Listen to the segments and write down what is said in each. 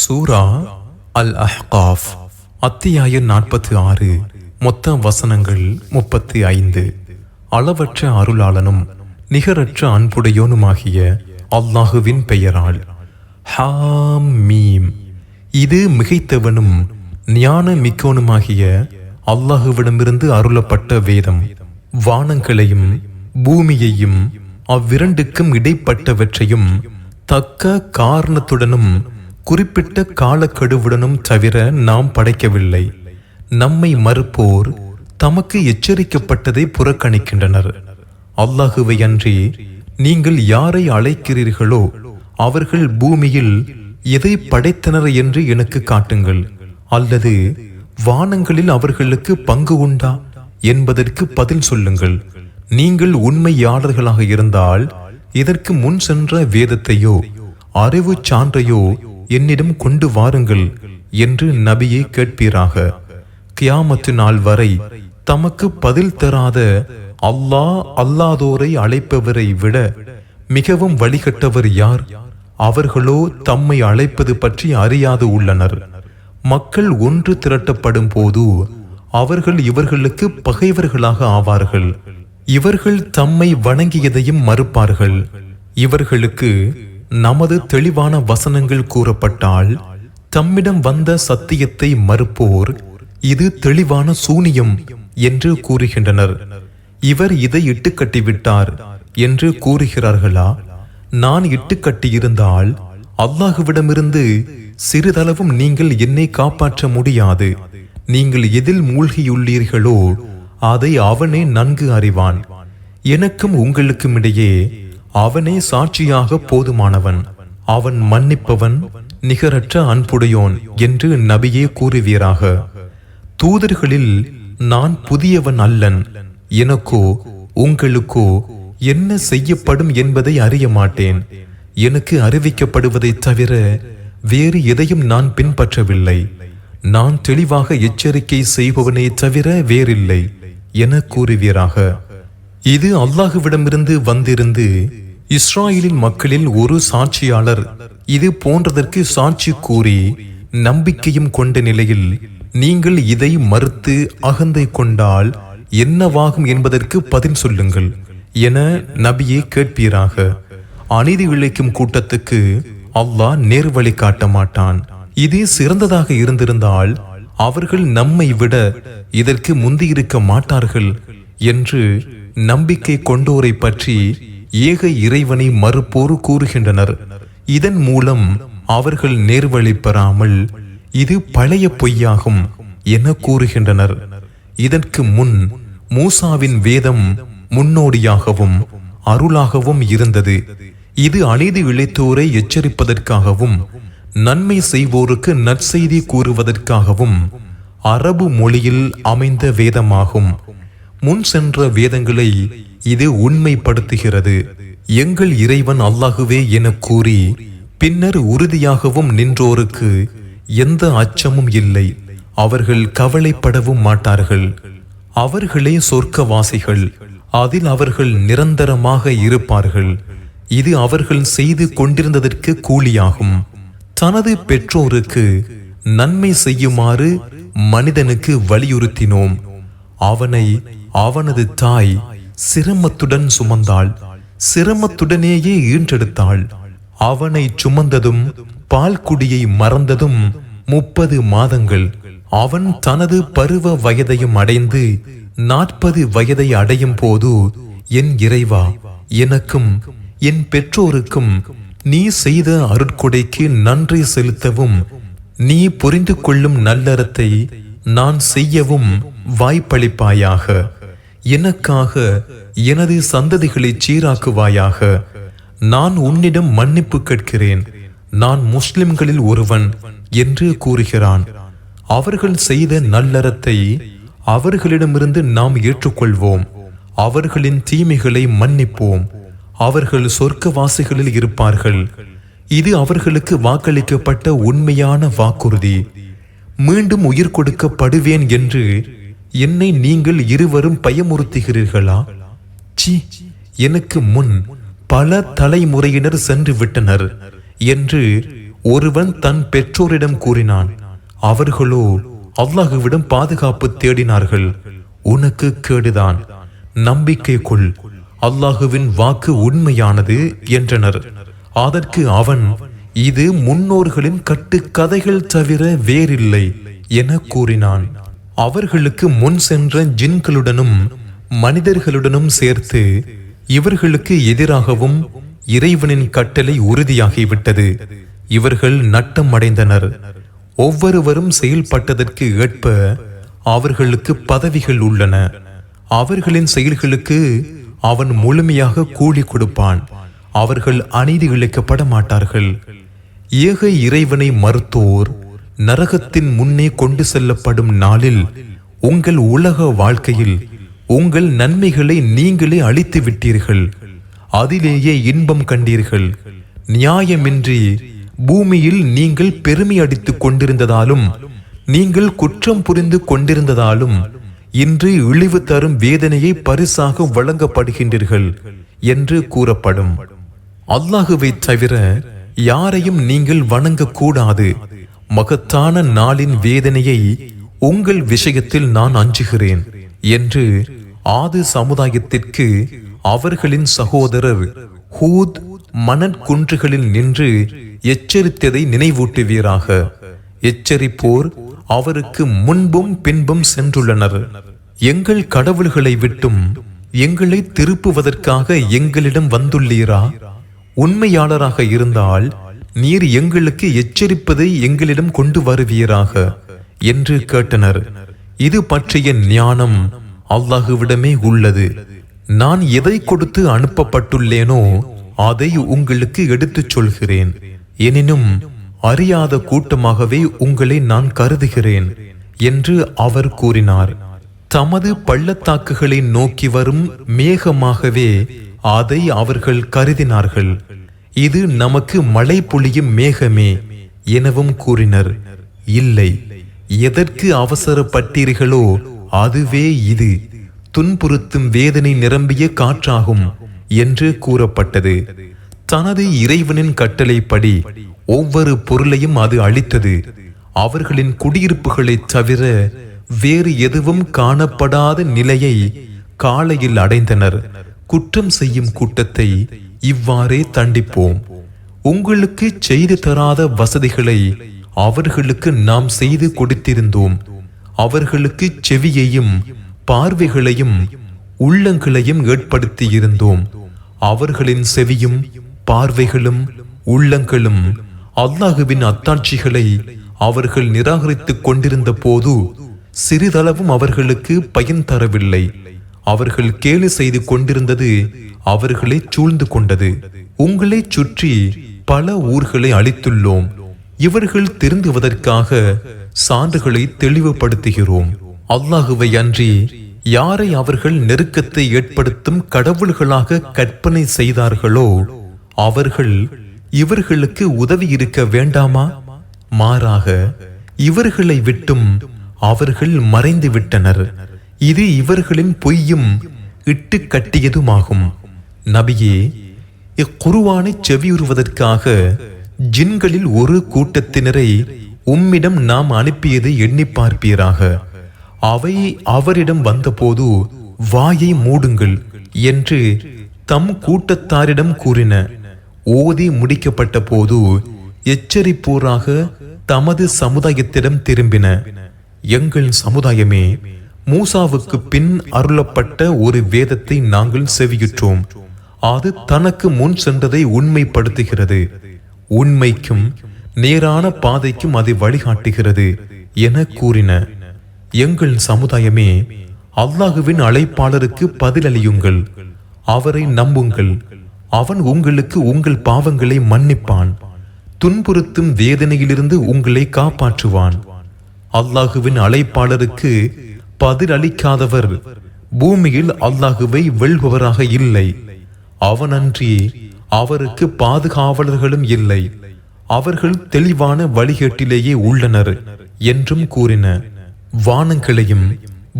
சூரா அல் அஹ்காஃப் அத்தியாயம் நாற்பத்தி ஆறு மொத்த வசனங்கள் முப்பத்தி ஐந்து. அளவற்ற அருளாளனும் நிகரற்ற அன்புடையோனுமாகிய அல்லாஹுவின் பெயரால். ஹாம் மீம். இது மிகைத்தவனும் ஞான மிக்கோனுமாகிய அல்லாஹுவிடமிருந்து அருளப்பட்ட வேதம். வானங்களையும் பூமியையும் அவ்விரண்டுக்கும் இடைப்பட்டவற்றையும் தக்க காரணத்துடனும் குறிப்பிட்ட காலக்கெடுவுடனும் தவிர நாம் படைக்கவில்லை. நம்மை மறுப்போர் தமக்கு எச்சரிக்கப்பட்டதை புறக்கணிக்கின்றனர். அல்லாஹுவை அன்றி நீங்கள் யாரை அழைக்கிறீர்களோ அவர்கள் பூமியில் எதை படைத்தனர் என்று எனக்கு காட்டுங்கள். அல்லது வானங்களில் அவர்களுக்கு பங்கு உண்டா என்பதற்கு பதில் சொல்லுங்கள். நீங்கள் உண்மையாளர்களாக இருந்தால் இதற்கு முன் சென்ற வேதத்தையோ அறிவு சான்றையோ என்னிடம் கொண்டு வாருங்கள் என்று நபியை கேட்பீராக. கியாமத்து நாள் வரை தமக்கு பதில் தராத அல்லாஹ் அல்லாதோரை அழைப்பவரை விட மிகவும் வழிகட்டவர் யார்? அவர்களோ தம்மை அழைப்பது பற்றி அறியாது உள்ளனர். மக்கள் ஒன்று திரட்டப்படும் போது அவர்கள் இவர்களுக்கு பகைவர்களாக ஆவார்கள். இவர்கள் தம்மை வணங்கியதையும் மறுப்பார்கள். இவர்களுக்கு நமது தெளிவான வசனங்கள் கூறப்பட்டால் தம்மிடம் வந்த சத்தியத்தை மறுப்போர். இது தெளிவான சூனியம் என்று கூறுகின்றனர். இவர் இதை இட்டுக்கட்டிவிட்டார் என்று கூறுகிறார்களா? நான் இட்டுக்கட்டியிருந்தால் அல்லாஹுவிடமிருந்து சிறிதளவும் நீங்கள் என்னை காப்பாற்ற முடியாது. நீங்கள் எதில் மூழ்கியுள்ளீர்களோ அதை அவனே நன்கு அறிவான். எனக்கும் உங்களுக்கும் இடையே அவனே சாட்சியாக போதுமானவன். அவன் மன்னிப்பவன் நிகரற்ற அன்புடையோன் என்று நபியே கூறுவீராக. தூதர்களில் நான் புதியவன் அல்லன். எனக்கோ உங்களுக்கோ என்ன செய்யப்படும் என்பதை அறிய மாட்டேன். எனக்கு அறிவிக்கப்படுவதை தவிர வேறு எதையும் நான் பின்பற்றவில்லை. நான் தெளிவாக எச்சரிக்கை செய்பவனை தவிர வேறில்லை என கூறுவீராக. இது அல்லாஹுவிடமிருந்து வந்திருந்து இஸ்ராயலின் மக்களில் ஒரு சாட்சியாளர். இது போன்றதற்கு சாட்சி கூறி நம்பிக்கையும் கொண்ட நிலையில் நீங்கள் இதை மறுத்து அகந்தை கொண்டால் என்னவாகும் என்பதற்கு பதில் சொல்லுங்கள் என நபியை கேட்பீராக. அநீதி இழைக்கும் கூட்டத்துக்கு அல்லாஹ் நேர்வழி காட்ட மாட்டான். இது சிறந்ததாக இருந்திருந்தால் அவர்கள் நம்மை விட இதற்கு முந்தியிருக்க மாட்டார்கள் என்று நம்பிக்கை கொண்டோரை பற்றி ஏக இறைவனை மறுப்போர் கூறுகின்றனர். இதன் மூலம் அவர்கள் நேர்வழி பெறாமல் இது பழைய பொய்யாகும் என கூறுகின்றனர். இதற்கு முன் மூசாவின் வேதம் முன்னோடியாகவும் அருளாகவும் இருந்தது. இது அழிது இழைத்தோரை எச்சரிப்பதற்காகவும் நன்மை செய்வோருக்கு நற்செய்தி கூறுவதற்காகவும் அரபு மொழியில் அமைந்த வேதமாகும். முன் சென்ற வேதங்களை இது உண்மைப்படுத்துகிறது. எங்கள் இறைவன் அல்லாகுவே என கூறி பின்னர் உறுதியாகவும் நின்றோருக்கு எந்த அச்சமும் இல்லை. அவர்கள் கவலைப்படவும் மாட்டார்கள். அவர்களே சொர்க்கவாசிகள். அதில் அவர்கள் நிரந்தரமாக இருப்பார்கள். இது அவர்கள் செய்து கொண்டிருந்ததற்கு கூலியாகும். தனது பெற்றோருக்கு நன்மை செய்யுமாறு மனிதனுக்கு வலியுறுத்தினோம். அவனை அவனது தாய் சிரமத்துடன் சுமந்தாள். சிரமத்துடனேயே ஈன்றெடுத்தாள். அவனை சுமந்ததும் பால் குடியை மறந்ததும் முப்பது மாதங்கள். அவன் தனது பருவ வயதையும் அடைந்து நாற்பது வயதை அடையும் போது என் இறைவா எனக்கும் என் பெற்றோருக்கும் நீ செய்த அருட்கொடைக்கு நன்றி செலுத்தவும் நீ புரிந்து கொள்ளும் நல்லறத்தை நான் செய்யவும் வாய்ப்பளிப்பாயாக. எனக்காக எனது சந்ததிகளை சீராக்குவாயாக. நான் உன்னிடம் மன்னிப்பு கேட்கிறேன். நான் முஸ்லிம்களில் ஒருவன் என்று கூறுகிறான். அவர்கள் செய்த நல்லறத்தை அவர்களிடமிருந்து நாம் ஏற்றுக்கொள்வோம். அவர்களின் தீமைகளை மன்னிப்போம். அவர்கள் சொர்க்கவாசிகளில் இருப்பார்கள். இது அவர்களுக்கு வாக்களிக்கப்பட்ட உண்மையான வாக்குறுதி. மீண்டும் உயிர் கொடுக்கப்படுவேன் என்று என்னை நீங்கள் இருவரும் பயமுறுத்துகிறீர்களா? சி எனக்கு முன் பல தலைமுறையினர் சென்று விட்டனர் என்று ஒருவன் தன் பெற்றோரிடம் கூறினான். அவர்களோ அல்லாஹுவிடம் பாதுகாப்பு தேடினார்கள். உனக்கு கேடுதான். நம்பிக்கை கொள். அல்லாஹுவின் வாக்கு உண்மையானது என்றனர். அதற்கு அவன் இது முன்னோர்களின் கட்டுக்கதைகள் தவிர வேறில்லை என கூறினான். அவர்களுக்கு முன் சென்ற ஜின்களுடனும் மனிதர்களுடனும் சேர்த்து இவர்களுக்கு எதிராகவும் இறைவனின் கட்டளை உறுதியாகிவிட்டது. இவர்கள் நட்டம் அடைந்தனர் ஒவ்வொருவரும் செயல்பட்டதற்கு ஏற்ப அவர்களுக்கு பதவிகள் உள்ளன. அவர்களின் செயல்களுக்கு அவன் முழுமையாக கூலி கொடுப்பான். அவர்கள் அநீதி இழைக்கப்பட மாட்டார்கள் ஏக இறைவனை மறுத்தோர் நரகத்தின் முன்னே கொண்டு செல்லப்படும் நாளில் உங்கள் உலக வாழ்க்கையில் உங்கள் நன்மைகளை நீங்களே அழித்து விட்டீர்கள். அதிலேயே இன்பம் கண்டீர்கள். நியாயமின்றி பூமியில் நீங்கள் பெருமை அடித்துக் கொண்டிருந்ததாலும் நீங்கள் குற்றம் புரிந்து கொண்டிருந்ததாலும் இன்று இழிவு தரும் வேதனையை பரிசாக வழங்கப்படுகின்றீர்கள் என்று கூறப்படும். அல்லாஹுவை தவிர யாரையும் நீங்கள் வணங்கக்கூடாது. மகத்தான நாளின் வேதனையை உங்கள் விஷயத்தில் நான் அஞ்சுகிறேன் என்று ஆது சமுதாயத்திற்கு அவர்களின் சகோதரர் ஹூத் மணற்குன்றுகளில் நின்று எச்சரித்ததை நினைவூட்டுவீராக. எச்சரிப்போர் அவருக்கு முன்பும் பின்பும் சென்றுள்ளனர். எங்கள் கடவுள்களை விட்டும் எங்களை திருப்புவதற்காக எங்களிடம் வந்துள்ளீரா? உண்மையாளராக இருந்தால் நீர் எங்களுக்கு எச்சரிப்பதை எங்களிடம் கொண்டு வருவீராக என்று கேட்டனர். இது பற்றிய ஞானம் அல்லாஹுவிடமே உள்ளது. நான் எதை கொடுத்து அனுப்பப்பட்டுள்ளேனோ அதை உங்களுக்கு எடுத்துச் சொல்கிறேன். எனினும் அறியாத கூட்டமாகவே உங்களை நான் கருதுகிறேன் என்று அவர் கூறினார். தமது பள்ளத்தாக்குகளை நோக்கி வரும் மேகமாகவே அதை அவர்கள் கருதினார்கள். இது நமக்கு மழை பொழியும் மேகமே எனவும் கூறினர். இல்லை எதற்கு அவசரப்பட்டீர்களோ அதுவே இது. துன்புறுத்தும் வேதனை நிரம்பிய காற்றாகும் என்று கூறப்பட்டது. தனது இறைவனின் கட்டளைப்படி ஒவ்வொரு பொருளையும் அது அளித்தது அவர்களின் குடியிருப்புகளைத் தவிர வேறு எதுவும் காணப்படாத நிலையை காலையில் அடைந்தனர். குற்றம் செய்யும் கூட்டத்தை இவ்வாறே தண்டிப்போம். உங்களுக்கு செய்து தராத வசதிகளை அவர்களுக்கு நாம் செய்து கொடுத்திருந்தோம். அவர்களுக்கு செவியையும் பார்வைகளையும் உள்ளங்களையும் ஏற்படுத்தி இருந்தோம் அவர்களின் செவியும் பார்வைகளும் உள்ளங்களும் அல்லாஹுவின் அத்தாட்சிகளை அவர்கள் நிராகரித்துக் கொண்டிருந்த போது சிறிதளவும் அவர்களுக்கு பயன் தரவில்லை. அவர்கள் கேலி செய்து கொண்டிருந்தது அவர்களை சூழ்ந்து கொண்டது. உங்களை சுற்றி பல ஊர்களை அளித்துள்ளோம் இவர்கள் திருந்துவதற்காக சான்றுகளை தெளிவுபடுத்துகிறோம். அல்லாஹுவை அன்றி யாரை அவர்கள் நெருக்கத்தை ஏற்படுத்தும் கடவுள்களாக கற்பனை செய்தார்களோ அவர்கள் இவர்களுக்கு உதவி இருக்க வேண்டாமா? மாறாக இவர்களை விட்டும் அவர்கள் மறைந்து விட்டனர் இது இவர்களின் பொய்யும் இட்டு கட்டியதுமாகும். நபியே இக்குருவானை செவியுறுவதற்காக ஜின்களில் ஒரு கூட்டத்தினரை உம்மிடம் நாம் அனுப்பியதை எண்ணி பார்ப்பீராக. அவை அவரிடம் வந்தபோது வாயை மூடுங்கள் என்று தம் கூட்டத்தாரிடம் கூறின. ஓதி முடிக்கப்பட்ட போது எச்சரிப்போராக தமது சமுதாயத்திடம் திரும்பின. எங்கள் சமுதாயமே மூசாவுக்கு பின் அருளப்பட்ட ஒரு வேதத்தை நாங்கள் செவியுற்றோம். அது தனக்கு முன் சென்றதை உண்மைப்படுத்துகிறது. உண்மைக்கும் நேரான பாதைக்கும் அதை வழிகாட்டுகிறது என கூறின. எங்கள் சமுதாயமே அல்லாஹுவின் அழைப்பாளருக்கு பதிலளியுங்கள். அவரை நம்புங்கள். அவன் உங்களுக்கு உங்கள் பாவங்களை மன்னிப்பான். துன்புறுத்தும் வேதனையிலிருந்து உங்களை காப்பாற்றுவான். அல்லாஹுவின் அழைப்பாளருக்கு பதிலளிக்காதவர். பூமியில் அல்லாஹுவை வெல்பவராக இல்லை. அவனன்றி அவருக்கு பாதுகாவலர்களும் இல்லை. அவர்கள் தெளிவான வழிகேட்டிலேயே உள்ளனர் என்றும் கூறின. வானங்களையும்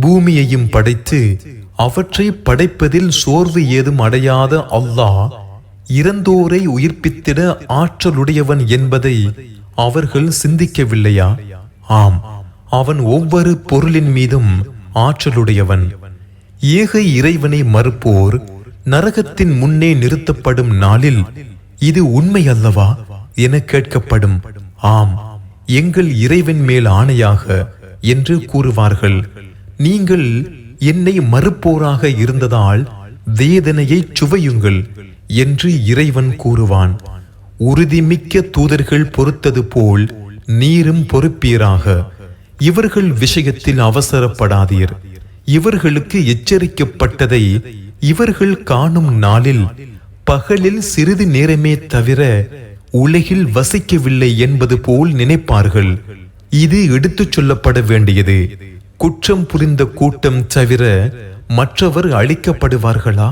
பூமியையும் படைத்து அவற்றை படைப்பதில் சோர்வு ஏதும் அடையாத அல்லாஹ் இறந்தோரை உயிர்ப்பித்திட ஆற்றலுடையவன் என்பதை அவர்கள் சிந்திக்கவில்லையா? ஆம் அவன் ஒவ்வொரு பொருளின் மீதும் ஆற்றலுடையவன். ஏக இறைவனை மறுப்போர் நரகத்தின் முன்னே நிறுத்தப்படும் நாளில் இது உண்மை அல்லவா என கேட்கப்படும். ஆம் எங்கள் இறைவன் மேல் ஆணையாக என்று கூறுவார்கள். நீங்கள் என்னை மறுப்போராக இருந்ததால் வேதனையை சுவையுங்கள் என்று இறைவன் கூறுவான். உறுதிமிக்க தூதர்கள் பொறுத்தது போல் நீரும் பொறுப்பீராக. இவர்கள் விஷயத்தில் அவசரப்படாதீர். இவர்களுக்கு எச்சரிக்கப்பட்டதை இவர்கள் காணும் நாளில் பகலில் சிறிது நேரமே தவிர உலகில் வசிக்கவில்லை என்பது போல் நினைப்பார்கள். இது எடுத்துச் சொல்லப்பட வேண்டியது. குற்றம் புரிந்த கூட்டம் தவிர மற்றவர் அழிக்கப்படுவார்களா?